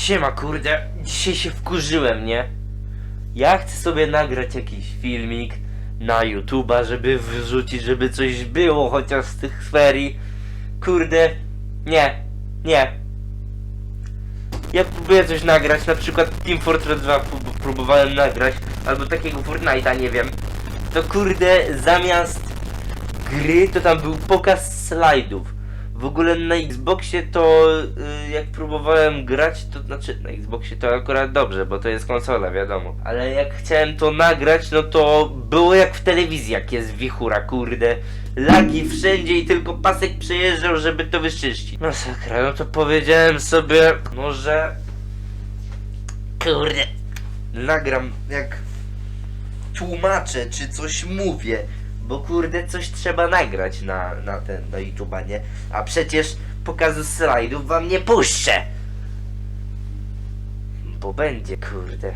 Siema kurde, dzisiaj się wkurzyłem, nie? Ja chcę sobie nagrać jakiś filmik na YouTube'a, żeby wrzucić, żeby coś było chociaż z tych ferii. Kurde, nie, nie. Ja próbuję coś nagrać, na przykład Team Fortress 2 prób- próbowałem nagrać, albo takiego Fortnite'a, nie wiem. To kurde, zamiast gry, to tam był pokaz slajdów. W ogóle na Xboxie to y, jak próbowałem grać, to znaczy na Xboxie to akurat dobrze, bo to jest konsola, wiadomo. Ale jak chciałem to nagrać, no to było jak w telewizji, jak jest wichura, kurde. Lagi wszędzie i tylko pasek przejeżdżał, żeby to wyczyścić. Masakra, no to powiedziałem sobie, może... Kurde, nagram jak tłumaczę, czy coś mówię, bo kurde coś trzeba nagrać na, na ten, na YouTube'a, nie? A przecież pokazu slajdów wam nie puszczę! Bo będzie, kurde.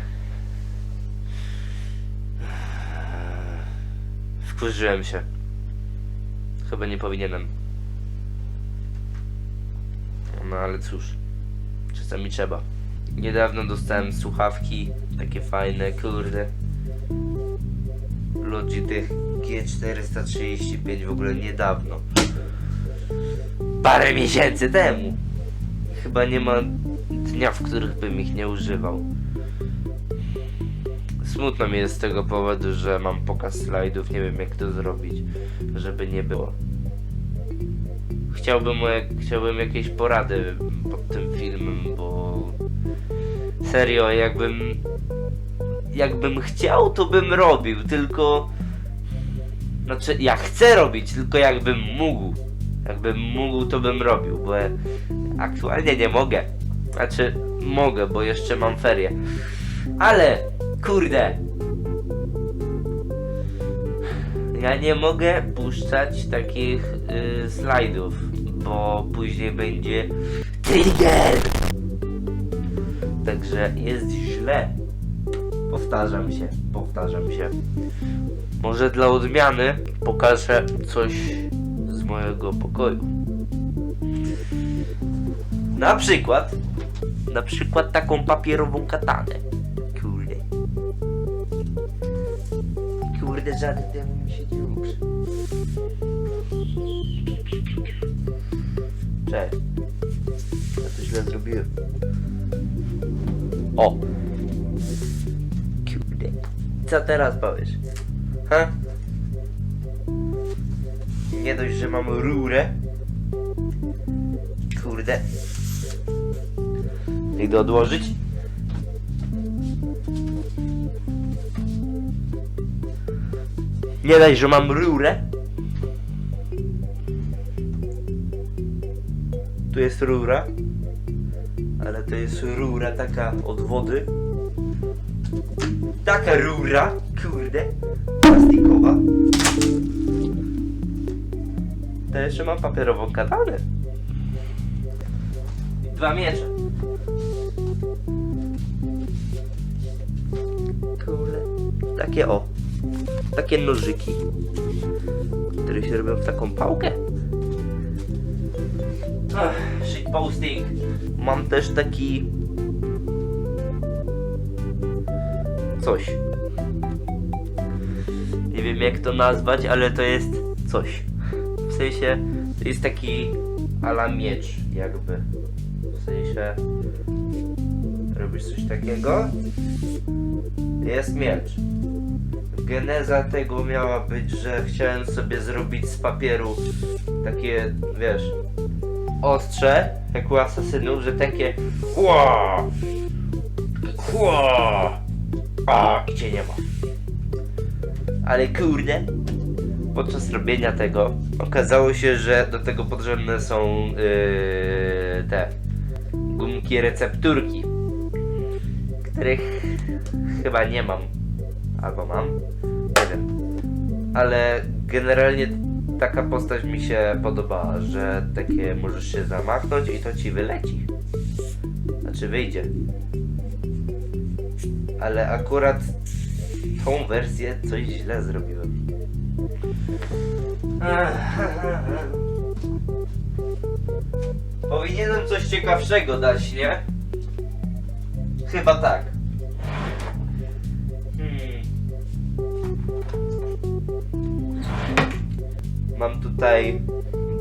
Wkurzyłem się. Chyba nie powinienem. No ale cóż, czasami trzeba. Niedawno dostałem słuchawki, takie fajne, kurde. Logitech G435 w ogóle niedawno. Parę miesięcy temu. Chyba nie ma dnia, w których bym ich nie używał. Smutno mi jest z tego powodu, że mam pokaz slajdów, nie wiem jak to zrobić, żeby nie było. Chciałbym, chciałbym jakieś porady pod tym filmem, bo serio, jakbym jakbym chciał, to bym robił, tylko znaczy ja chcę robić, tylko jakbym mógł. Jakbym mógł, to bym robił, bo aktualnie nie mogę. Znaczy mogę, bo jeszcze mam ferie. Ale kurde. Ja nie mogę puszczać takich y, slajdów, bo później będzie trigger. Także jest źle. Powtarzam się, powtarzam się. Może dla odmiany pokażę coś z mojego pokoju. Na przykład, na przykład taką papierową katanę. Kurde. Kurde, żaden temu mi się nie ruszy. Cześć. Ja to źle zrobiłem. O! Kurde. Co teraz powiesz? Ha? Nie dość, że mam rurę. Kurde. Idę odłożyć. Nie daj, że mam rurę. Tu jest rura. Ale to jest rura taka od wody. Taka rura, kurde, plastikowa. To jeszcze mam papierową katanę. I Dwa miecze. Kurde. Takie o. Takie nożyki. Które się robią w taką pałkę. Ach, shit posting. Mam też taki coś. Wiem jak to nazwać, ale to jest coś. W sensie to jest taki ala miecz jakby. W sensie robisz coś takiego. Jest miecz. Geneza tego miała być, że chciałem sobie zrobić z papieru takie, wiesz, ostrze, jak u asasynów, że takie Ła! Ła! A, gdzie nie ma. Ale kurde, podczas robienia tego okazało się, że do tego potrzebne są yy, te gumki recepturki, których chyba nie mam. Albo mam? Nie wiem. Ale generalnie taka postać mi się podobała, że takie możesz się zamachnąć i to ci wyleci. Znaczy wyjdzie ale akurat tą wersję coś źle zrobiłem. Powinienem coś ciekawszego dać, nie? Chyba tak. Hmm. Mam tutaj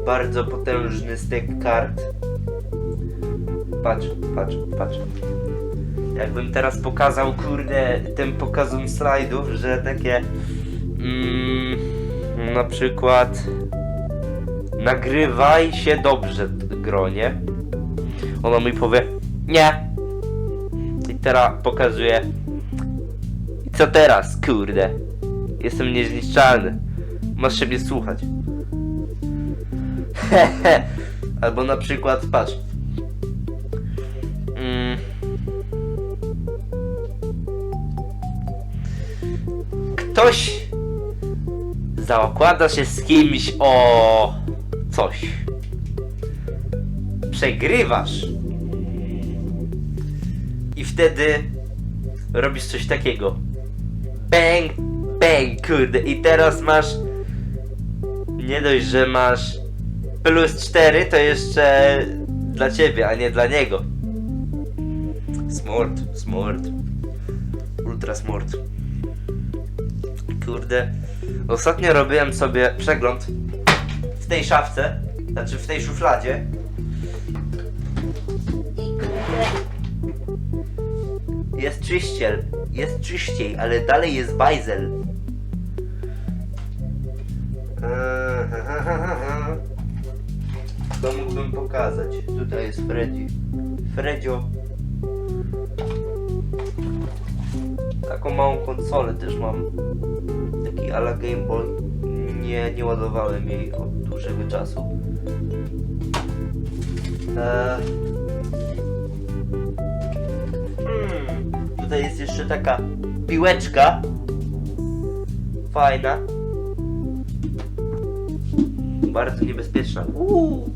bardzo potężny stek kart. Patrz, patrz, patrz. Jakbym teraz pokazał, kurde, tym pokazom slajdów, że takie mm, na przykład nagrywaj się dobrze, gronie. Ono mi powie nie. I teraz pokazuje i co teraz, kurde? Jestem niezniszczalny. Masz się mnie słuchać. Albo na przykład, patrz. Ktoś zakłada się z kimś o coś. Przegrywasz. I wtedy robisz coś takiego. Bang, bang, kurde. I teraz masz. Nie dość, że masz plus 4, to jeszcze dla ciebie, a nie dla niego. Smort, smort. Ultra smort. Kurde. Ostatnio robiłem sobie przegląd w tej szafce, znaczy w tej szufladzie. Jest czyściel, jest czyściej, ale dalej jest bajzel. To mógłbym pokazać. Tutaj jest Freddy. Fredzio. Taką małą konsolę też mam. Taki ala Game Boy. Nie, nie ładowałem jej od dłuższego czasu. Eee. Hmm. Tutaj jest jeszcze taka piłeczka. Fajna. Bardzo niebezpieczna. Uuu.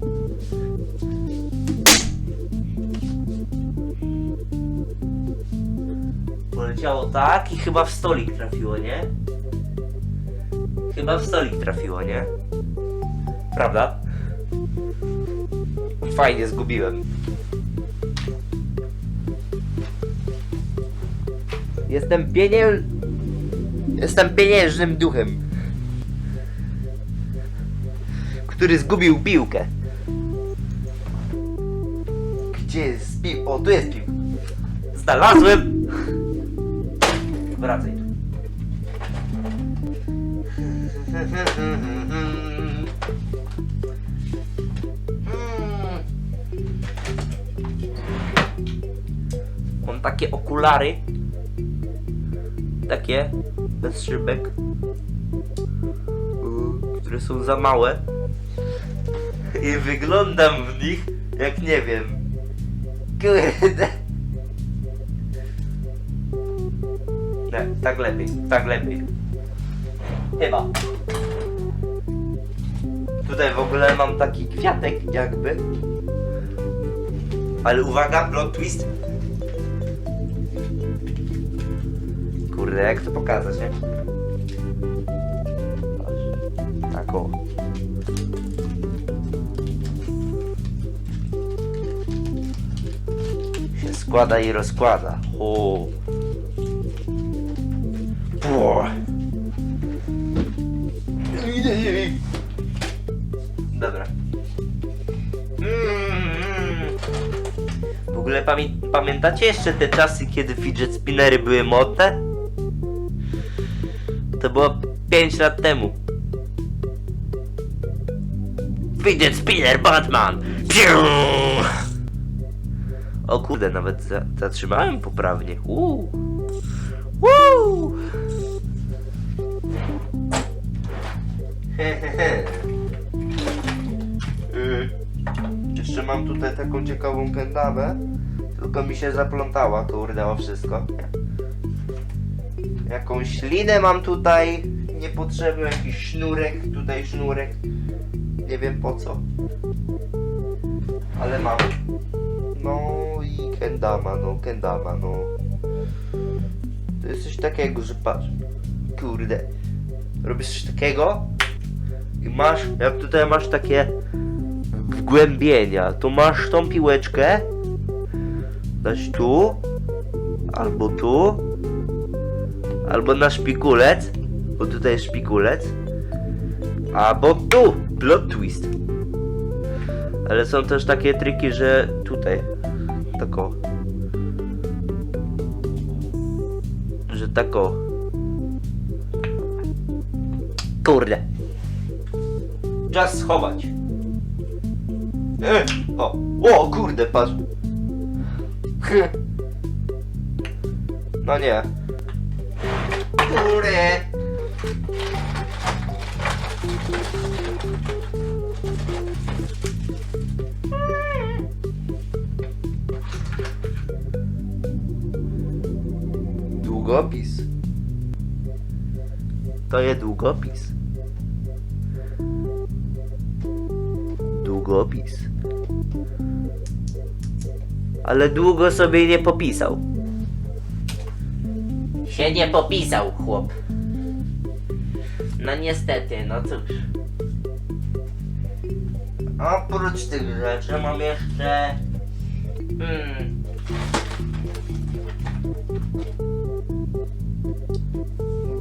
Poleciało tak i chyba w stolik trafiło, nie? Chyba w stolik trafiło, nie? Prawda? Fajnie zgubiłem. Jestem pienię... Jestem pieniężnym duchem. Który zgubił piłkę. Gdzie jest pił? O, tu jest piłka. Znalazłem! Wracaj Mam takie okulary. Takie bez szybek. Które są za małe. I wyglądam w nich jak nie wiem. Kurde. Tak lepiej, tak lepiej. Chyba. Tutaj w ogóle mam taki kwiatek jakby. Ale uwaga, plot twist. Kurde, jak to pokazać, nie? Tak. Się składa i rozkłada. O. Bo. Dobra. Mm. W ogóle pamię- pamiętacie jeszcze te czasy, kiedy fidget spinnery były modne? To było 5 lat temu. Fidget spinner Batman! Piu! O kurde, nawet za- zatrzymałem poprawnie. Uuu. Uuu. Y, Jeszcze mam tutaj taką ciekawą kendamę, tylko mi się zaplątała, kurde, o wszystko. Jakąś linę mam tutaj, niepotrzebny jakiś sznurek, tutaj sznurek, nie wiem po co. Ale mam. No i kendama, no, kendama, no. To jest coś takiego, że patrz, kurde, robisz coś takiego i masz, jak tutaj masz takie wgłębienia, to masz tą piłeczkę, dać tu. Albo tu, albo na szpikulec, bo tutaj jest szpikulec, albo tu, plot twist. Ale są też takie triki, że tutaj, tako, że tako. Kurde. Czas schować. E, o, o kurde, patrz. No nie. Kurde. Długopis. To jest długopis. Długopis. Ale długo sobie nie popisał. Się nie popisał, chłop. No niestety, no cóż. Oprócz tych rzeczy mam jeszcze... Hmm.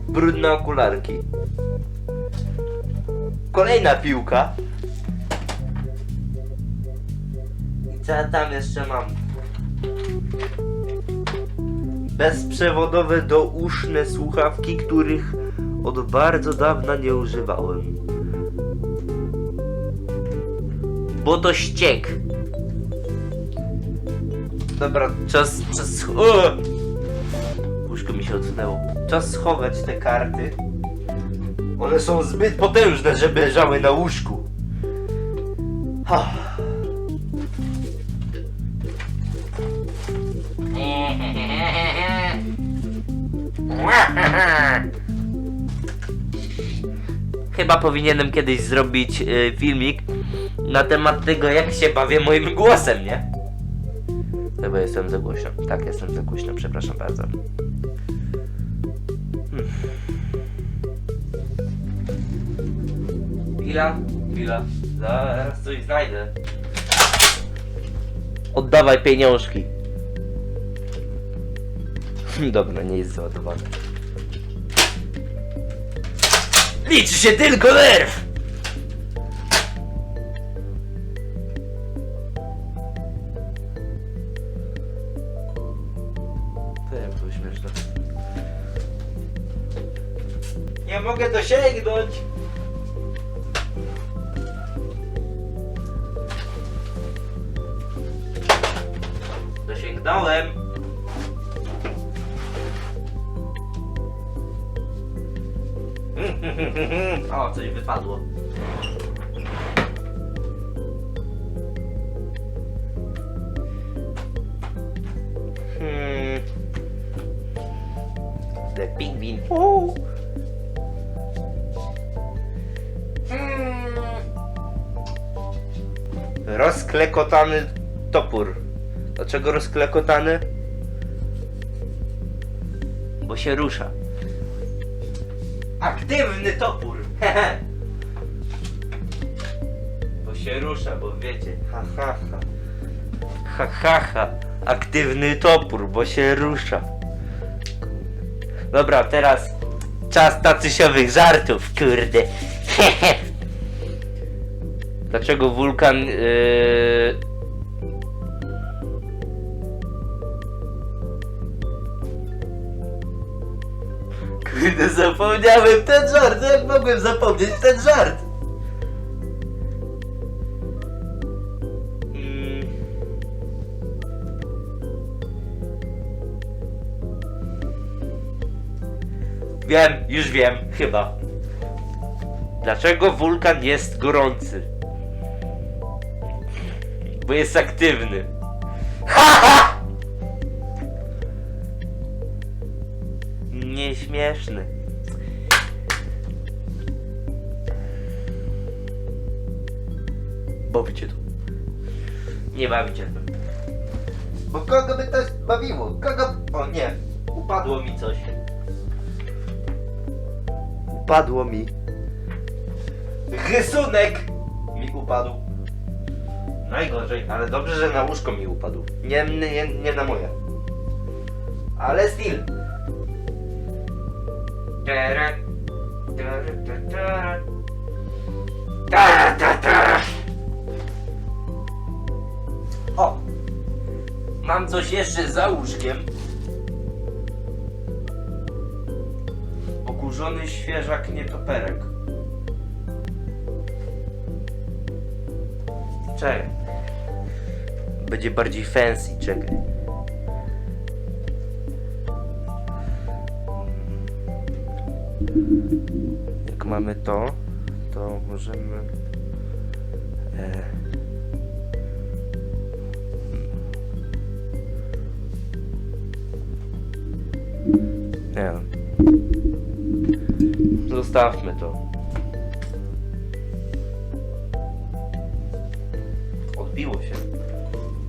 Brudne okularki. Kolejna piłka. I co ja tam jeszcze mam? Bezprzewodowe douszne słuchawki, których od bardzo dawna nie używałem. Bo to ściek. Dobra, czas, czas... Łóżko mi się odsunęło. Czas schować te karty. One są zbyt potężne, żeby leżały na łóżku. Ha. Chyba powinienem kiedyś zrobić y, filmik na temat tego, jak się bawię moim głosem, nie? Chyba jestem za głośno. Tak, jestem za głośno, przepraszam bardzo. Hmm. Chwila, chwila. Zaraz coś znajdę. Oddawaj pieniążki. Dobra, nie jest załadowane. Liczy się tylko nerw! To jak to śmieszne. Nie mogę dosięgnąć! Dosięgnąłem! Coś wypadło. Hmm. The pingwin. Uhu. Hmm. Rozklekotany topór. Dlaczego rozklekotany? Bo się rusza. Ha ha ha. Ha ha ha. Aktywny topór, bo się rusza. Dobra, teraz czas tacysiowych żartów, kurde. Dlaczego wulkan yy... Kurde, zapomniałem ten żart, jak mogłem zapomnieć ten żart? Wiem, już wiem, chyba. Dlaczego wulkan jest gorący? Bo jest aktywny. Ha! Nieśmieszny. Bawicie to. Nie bawicie to. Bo kogo by to bawiło? Kogo... O nie, upadło mi coś. Upadło mi. Rysunek mi upadł. Najgorzej, ale dobrze, że na łóżko mi upadł. Nie, nie, nie na moje. Ale tara. O! Mam coś jeszcze za łóżkiem. Okurzony świeżak nietoperek. Czekaj. Będzie bardziej fancy, czekaj. Jak mamy to, to możemy. E, nie wiem. Zostawmy to. Odbiło się.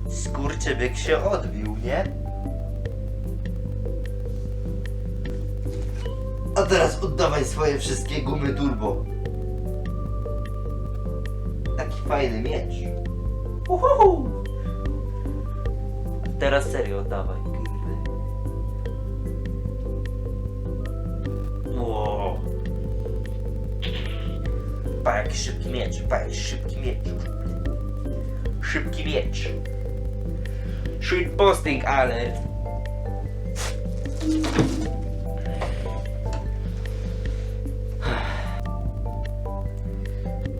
Skurczybyk się odbił, nie? A teraz oddawaj swoje wszystkie gumy turbo. Taki fajny miecz. Uhuhu. Teraz serio oddawaj, Pa jaki szybki miecz, jaki szybki miecz. Szybki miecz. Shit posting alert.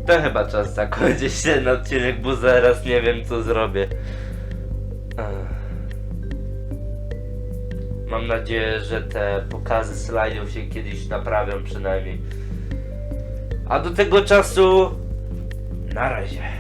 To chyba czas zakończyć ten odcinek, bo zaraz nie wiem co zrobię. Mam nadzieję, że te pokazy slajdów się kiedyś naprawią przynajmniej. A do tego czasu na razie.